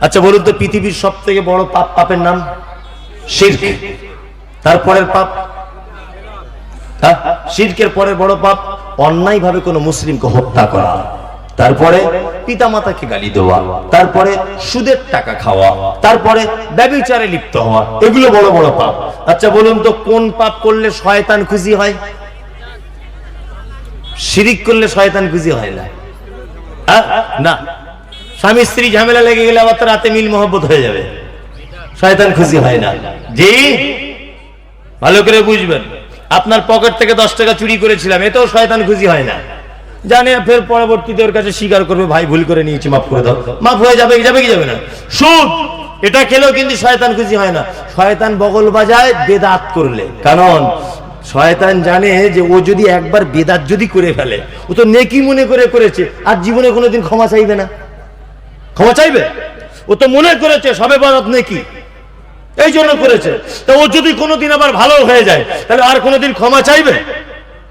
আচ্ছা বলুন তো, পৃথিবীর সব থেকে বড় পাপ পাপের নাম? শির্ক। তারপরের পাপ? হ্যাঁ? শির্কের পরে বড় পাপ অন্যায় ভাবে কোনো মুসলিমকে হত্যা করা। তারপরে পিতা মাতাকে গালি দেওয়া। তারপরে সুদের টাকা খাওয়া। তারপরে ব্যবিচারে লিপ্ত হওয়া। এগুলো বড় বড় পাপ। আচ্ছা বলুন তো, কোন পাপ করলে শয়তান খুশি হয়? শিরিক করলে শয়তান খুশি হয় না। হ্যাঁ? না। স্বামী স্ত্রী ঝামেলা লেগে গেলে আবার রাতে মিল মহব্বত হয়ে যাবে। শয়তান খুশি হয় না। জি? ভালো করে বুঝবেন। আপনার পকেট থেকে দশ টাকা চুরি করেছিলাম, এতেও শয়তান খুশি হয় না। জানে, ফের পরবর্তীতে ওর কাছে স্বীকার করবে, ভাই, ভুল করে নিয়েছি, মাফ করে দাও। মাফ হয়ে যাবে যাবে কি, যাবে না। সুদ এটা খেলেও কিন্তু শয়তান খুশি হয় না। শয়তান বগল বাজায় বেদাত করলে। কারণ, শয়তান জানে যে ও যদি একবার বেদাত যদি করে ফেলে, ও তো নেকি মনে করে করেছে, আর জীবনে কোনোদিন ক্ষমা চাইবে না। ক্ষমা চাইবে? ও তো মনে করেছে সবে বরাত নেকি। এই জন্য করেছে। তা ও যদি কোনোদিন আবার ভালো হয়ে যায় তাহলে আর কোনোদিন ক্ষমা চাইবে?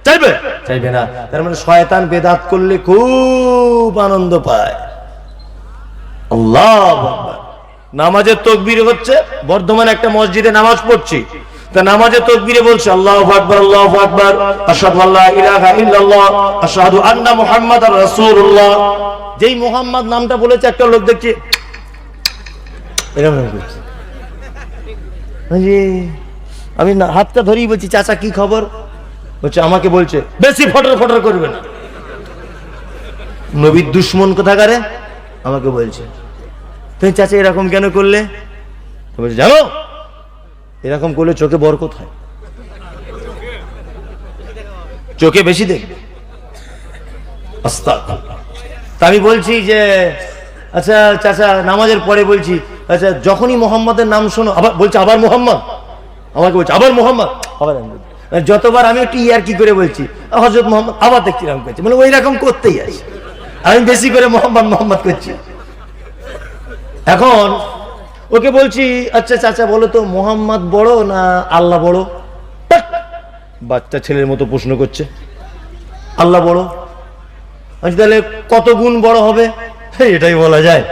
চাইবে? চাইবে না। তার মানে শয়তান বেদাত করলে খুব আনন্দ পায়। আল্লাহ নামাজের তকবির হচ্ছে বর্ধমান একটা মসজিদে নামাজ পড়ছি। তা নামাজে তকবিরে বলছে আল্লাহু আকবার আল্লাহু আকবার আশহাদু আল্লা ইলাহা ইল্লাল্লাহ আশহাদু আন্না মুহাম্মাদার রাসূলুল্লাহ। যেই মোহাম্মদ নামটা বলেছে, একটা লোক দেখছি, এরকম করছে। আমি হাতটা ধরেই বলছি, চাচা, কি খবর? বলছে, আমাকে বলছে, বেশি ফটর ফটর করবে না। নবীর দুশ্মন কোথাকারে? আমাকে বলছে, তুমি চাচা, এরকম কেন করলে? বলছে, জানো, এরকম করলে চোখে বর কোথায় চোখে বেশি দেখবে। আস্তাগফিরুল্লাহ। তা আমি বলছি যে আচ্ছা চাচা, নামাজের পরে বলছি আচ্ছা যখনই মোহাম্মদের নাম শোনো, আবার বলছে, আবার মোহাম্মদ? আমাকে বলছে, আবার মোহাম্মদ? আবার বলছি। যতবার আমি একটু ইয়ার কি করে বলছি হজরত মোহাম্মদ, আবার দেখছি এরকম করছি মানে ওই রকম করতেই আসি। আমি বেশি করে মোহাম্মদ মোহাম্মদ করছি। এখন ওকে বলছি আচ্ছা চাচা, বলো তো, মোহাম্মদ বড় না আল্লাহ বড়? বাচ্চা ছেলের মতো প্রশ্ন করছে। আল্লাহ বড়? বলছি, তাহলে কত গুণ বড় হবে? এটাই বলা যায়।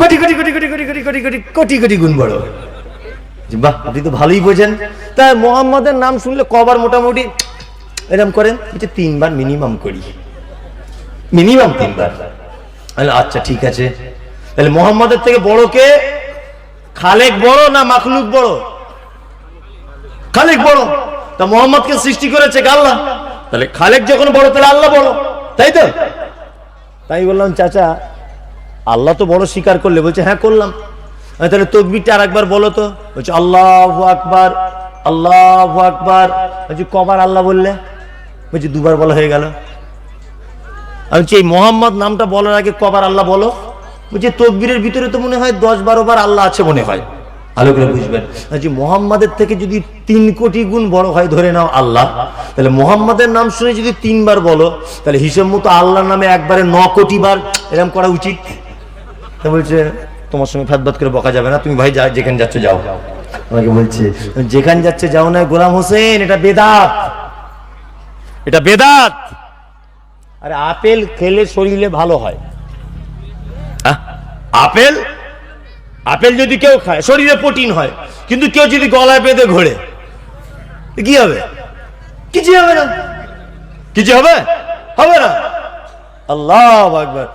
কোটি কোটি কোটি কোটি কোটি কোটি কোটি কোটি কোটি কোটি গুণ বড় বাহ আপনি তো ভালোই বোঝেন। তাই মোহাম্মদের নাম শুনলে কবার মোটামুটি এরকম করেন? এটা তিনবার মিনিমাম করি। মিনিমাম তিনবার। আচ্ছা ঠিক আছে। তাহলে মোহাম্মদের থেকে বড় কে? খালেক বড় না মাখলুক বড়? খালেক বড়। তা মোহাম্মদকে সৃষ্টি করেছে আল্লাহ? তাহলে খালেক যখন বড় তাহলে আল্লাহ বড়। তাই তো? তাই বললাম, চাচা, আল্লাহ তো বড় স্বীকার করলে। বলছে হ্যাঁ করলাম। তাহলে তকবিরটা আর একবার বলো তো। বলছে, আল্লাহ আকবার আল্লাহ আকবার। বলছি, কবার আল্লাহ বললে? বলছি, দুবার বলা হয়ে গেল। আমি এই মোহাম্মদ নামটা বলার আগে কবার আল্লাহ বলো? বলছি, তকবীরের ভিতরে তো মনে হয় দশ বারো বার আল্লাহ আছে মনে হয়। ভালো করে বুঝবেন। বলছি মোহাম্মদের থেকে যদি তিন কোটি গুণ বড় হয়, ধরে নাও আল্লাহ, তাহলে মোহাম্মদের নাম শুনে যদি তিনবার বলো, তাহলে হিসেব মতো আল্লাহর নামে একবারে ন কোটি বার এরকম করা উচিত? তা বলছে, তোমার সঙ্গে ফ্যাতবাদ করে বকা যাবে না, তুমি ভাই যা, যেখানে যাচ্ছ যাও। আমাকে বলছে, যেখানে যাচ্ছে যাও না, গোলাম হোসেন, এটা বেদাত। এটা বেদাত। আরে, আপেল খেলে শরীরে ভালো হয়। আপেল? আপেল যদি কেউ খায় শরীরে প্রোটিন হয় কিন্তু কেউ যদি গলায় বেঁধে ঘোরে কি হবে? কিছু হবে না। কিছু হবে? হবে না? আল্লাহ আকবার।